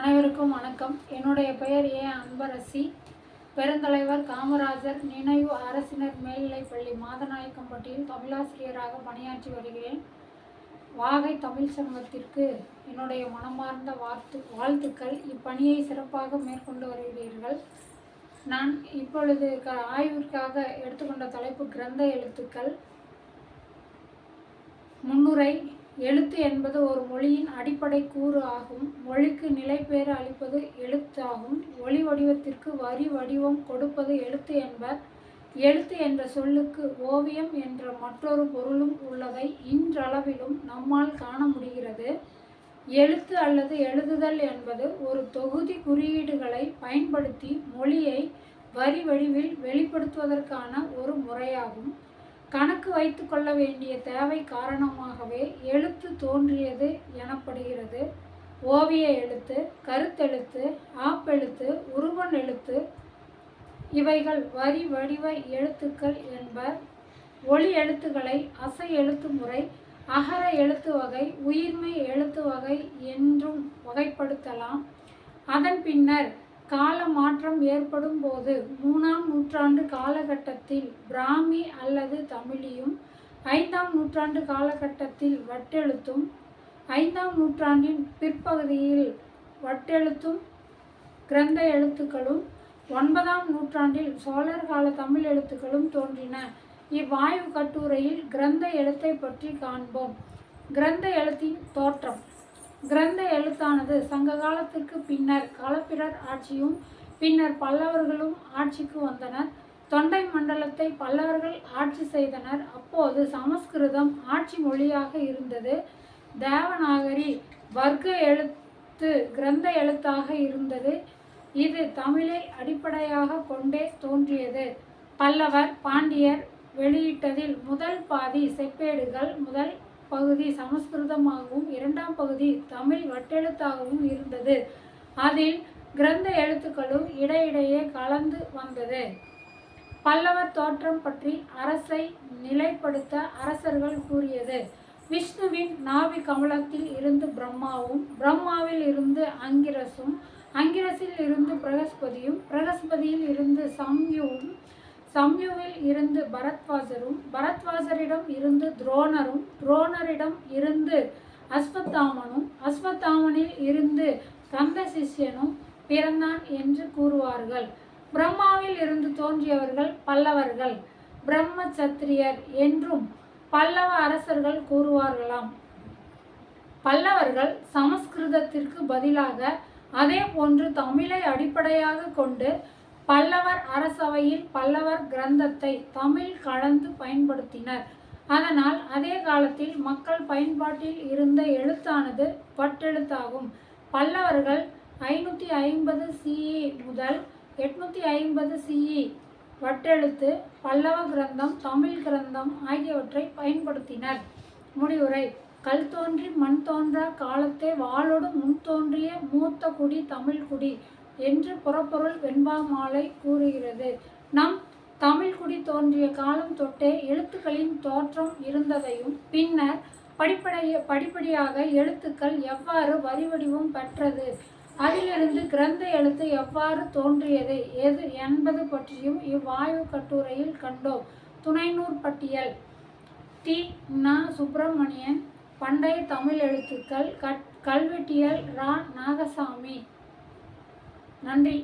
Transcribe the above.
அனைவருக்கும் வணக்கம். என்னுடைய பெயர் ஏ. அன்பரசி. பெருந்தலைவர் காமராஜர். நினைவு அரசினர் மேல்நிலைப்பள்ளி மாதநாயக்கம்பட்டியில் தமிழாசிரியராக பணியாற்றி வருகிறேன். வாகை தமிழ் சங்கத்திற்கு என்னுடைய மனமார்ந்த வாழ்த்து வாழ்த்துக்கள். இப்பணியை சிறப்பாக மேற்கொண்டு வருகிறீர்கள். நான் இப்பொழுது க ஆய்விற்காக எடுத்துக்கொண்ட தலைப்பு கிரந்த எழுத்துக்கள். முன்னுரை எழுத்து என்பது ஒரு மொழியின் அடிப்படை கூறு ஆகும். மொழிக்கு நிலைபேறு அளிப்பது எழுத்தாகும். ஒளி வடிவத்திற்கு வரி வடிவம் கொடுப்பது எழுத்து என்பர். எழுத்து என்ற சொல்லுக்கு ஓவியம் என்ற மற்றொரு பொருளும் உள்ளதை இன்றளவிலும் நம்மால் காண முடிகிறது. எழுத்து அல்லது எழுதுதல் என்பது ஒரு தொகுதி குறியீடுகளை பயன்படுத்தி மொழியை வரி வடிவில் வெளிப்படுத்துவதற்கான ஒரு முறையாகும். கணக்கு வைத்து கொள்ள வேண்டிய தேவை காரணமாகவே எழுத்து தோன்றியது எனப்படுகிறது. ஓவிய எழுத்து கருத்தெழுத்து ஆப்பெழுத்து உருவன் எழுத்து இவைகள் வரி வடிவ எழுத்துக்கள் என்பர் ஒளி எழுத்துக்களை அசை எழுத்து முறை அகர எழுத்து வகை உயிர்மை எழுத்து வகை என்றும் வகைப்படுத்தலாம். அதன் பின்னர் கால மாற்றம் ஏற்படும் போது மூணாம் நூற்றாண்டு காலகட்டத்தில் பிராமி அல்லது தமிழியும் ஐந்தாம் நூற்றாண்டு காலகட்டத்தில் வட்டெழுத்தும் ஐந்தாம் நூற்றாண்டின் பிற்பகுதியில் வட்டெழுத்தும் கிரந்த எழுத்துக்களும் ஒன்பதாம் நூற்றாண்டில் சோழர் கால தமிழ் எழுத்துக்களும் தோன்றின. இவ்வாய்வு கட்டுரையில் கிரந்த எழுத்தை பற்றி காண்போம். கிரந்த எழுத்தின் தோற்றம். கிரந்த எழுத்தானது சங்க காலத்திற்கு பின்னர் களப்பிரர் ஆட்சியும் பின்னர் பல்லவர்களும் ஆட்சிக்கு வந்தனர். தொண்டை மண்டலத்தை பல்லவர்கள் ஆட்சி செய்தனர். அப்போது சமஸ்கிருதம் ஆட்சி மொழியாக இருந்தது. தேவநாகரி வர்க்க எழுத்து கிரந்த எழுத்தாக இருந்தது. இது தமிழை அடிப்படையாக கொண்டே தோன்றியது. பல்லவர் பாண்டியர் வெளியிட்டதில் முதல் பாதி செப்பேடுகள் முதல் பகுதி சமஸ்கிருதமாகவும் இரண்டாம் பகுதி தமிழ் வட்டெழுத்தாகவும் இருந்தது. அதில் கிரந்த எழுத்துக்களும் இடையிடையே கலந்து வந்தது. பல்லவர் தோற்றம் பற்றி அரசை நிலைப்படுத்த அரசர்கள் கூறியது. விஷ்ணுவின் நாவி கமலத்தில் இருந்து பிரம்மாவும் பிரம்மாவில் இருந்து அங்கிரசும் அங்கிரசில் இருந்து பிரகஸ்பதியும் பிரகஸ்பதியில் இருந்து சம்யுவும் சம்யுவில் இருந்து பரத்வாசரும் பரத்வாசரிடம் இருந்து துரோணரும் துரோணரிடம் இருந்து அஸ்வத்தாமனும் அஸ்வத்தாமனில் இருந்து கந்த சிஷ்யனும் பிறந்தான் என்று கூறுவார்கள். பிரம்மாவில் இருந்து தோன்றியவர்கள் பல்லவர்கள். பிரம்ம சத்திரியர் என்றும் பல்லவ அரசர்கள் கூறுவார்களாம். பல்லவர்கள் சமஸ்கிருதத்திற்கு பதிலாக அதே போன்று தமிழை அடிப்படையாக கொண்டு பல்லவர் அரசவையில் பல்லவர் கிரந்தத்தை தமிழ் கலந்து பயன்படுத்தினர். அதனால் அதே காலத்தில் மக்கள் பயன்பாட்டில் இருந்த எழுத்தானது பட்டெழுத்தாகும். பல்லவர்கள் ஐநூற்றி ஐம்பது சிஇ முதல் எட்நூற்றி ஐம்பது சிஇ வட்டெழுத்து பல்லவ கிரந்தம் தமிழ் கிரந்தம் ஆகியவற்றை பயன்படுத்தினர். முடிவுரை கல் தோன்றி மண் தோன்றா காலத்தே வாளோடு முன் தோன்றிய மூத்த குடி தமிழ் குடி. என்று புறப்பொருள் வெண்பா மாலை கூறுகிறது. நம் தமிழ்குடி தோன்றிய காலம் தொட்டே எழுத்துக்களின் தோற்றம் இருந்ததையும் பின்னர் படிப்படைய படிப்படியாக எழுத்துக்கள் எவ்வாறு வரி வடிவம் பெற்றது அதிலிருந்து கிரந்த எழுத்து எவ்வாறு தோன்றியது எது என்பது பற்றியும் இவ்வாய்வு கட்டுரையில் கண்டோம். துணைநூர் பட்டியல். டி. ந. சுப்பிரமணியன் பண்டைய தமிழ் எழுத்துக்கள் கட் கல்வெட்டியல் ரா. நாகசாமி. நன்றி